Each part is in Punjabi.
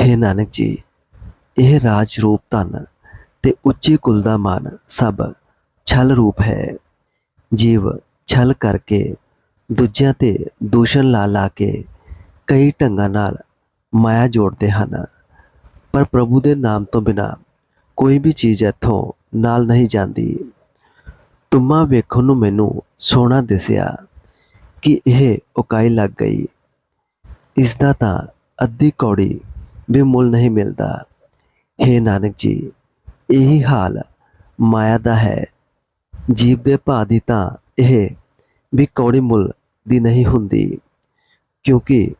ਹੇ ਨਾਨਕ ਜੀ, ਇਹ ਰਾਜ ਰੂਪ ਧਨ ਤੇ ਉੱਚੇ ਕੁਲ ਦਾ ਮਨ ਸਭ ਛਲ ਰੂਪ ਹੈ। ਜੀਵ ਛਲ ਕਰਕੇ ਦੂਜਿਆਂ ਤੇ ਦੂਸ਼ਣ ਲਾ ਲਾ ਕੇ ਕਈ ਢੰਗਾਂ ਨਾਲ ਮਾਇਆ ਜੋੜਦੇ ਹਨ। ਪਰ ਪ੍ਰਭੂ ਦੇ ਨਾਮ ਤੋਂ ਬਿਨਾ ਕੋਈ ਵੀ ਚੀਜ਼ ਇੱਥੋਂ ਨਾਲ ਨਹੀਂ ਜਾਂਦੀ। ਤੁਮਾ ਵੇਖਣ ਨੂੰ ਮੈਨੂੰ ਸੋਹਣਾ ਦਿਸਿਆ ਕਿ ਇਹ ਉਕਾਈ ਲੱਗ ਗਈ। ਇਸ ਦਾ ਤਾਂ ਅੱਧੀ ਕੌੜੀ ਵੀ ਮੁੱਲ ਨਹੀਂ ਮਿਲਦਾ। हे ਨਾਨਕ ਜੀ, ਇਹੀ ਹਾਲ ਮਾਇਆ ਦਾ ਹੈ। ਜੀਵ ਦੇ ਭਾਅ ਦੀ ਤਾਂ ਇਹ ਵੀ ਕੌੜੀ ਮੁੱਲ ਦੀ ਨਹੀਂ ਹੁੰਦੀ, ਕਿਉਂਕਿ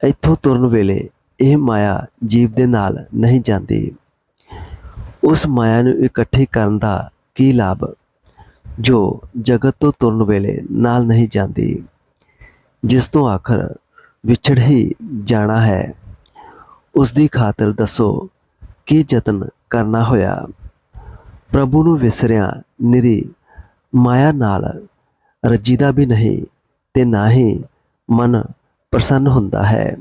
ਇੱਥੋਂ ਤੁਰਨ ਵੇਲੇ ਇਹ ਮਾਇਆ ਜੀਵ ਦੇ ਨਾਲ ਨਹੀਂ ਜਾਂਦੀ। ਉਸ ਮਾਇਆ ਨੂੰ ਇਕੱਠੀ ਕਰਨ ਦਾ ਕੀ ਲਾਭ? ਜੋ ਜਗਤ ਤੋਂ ਤੁਰਨ ਵੇਲੇ ਨਾਲ ਨਹੀਂ ਜਾਂਦੀ, ਜਿਸ ਤੋਂ ਆਖਰ ਵਿਛੜ ਹੀ ਜਾਣਾ ਹੈ। ਉਸ ਦੀ ਖਾਤਰ ਦੱਸੋ ਕੀ ਯਤਨ ਕਰਨਾ ਹੋਇਆ। ਪ੍ਰਭੂ ਨੂੰ ਵਿਸਰਿਆ ਨਿਰੀ ਮਾਇਆ ਨਾਲ ਰੱਜੀਦਾ ਵੀ ਨਹੀਂ ਤੇ ਨਾ ਹੀ ਮਨ ਪ੍ਰਸੰਨ ਹੁੰਦਾ ਹੈ।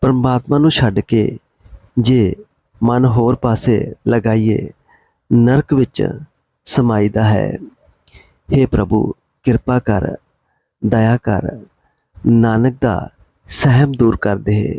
ਪਰਮਾਤਮਾ ਨੂੰ ਛੱਡ ਕੇ ਜੇ ਮਨ ਹੋਰ ਪਾਸੇ ਲਗਾਈਏ, ਨਰਕ ਵਿੱਚ ਸਮਾਈਦਾ ਹੈ। हे ਪ੍ਰਭੂ, ਕਿਰਪਾ ਕਰ, ਦਇਆ ਕਰ, ਨਾਨਕ ਦਾ ਸਹਿਮ ਦੂਰ ਕਰ ਦੇ।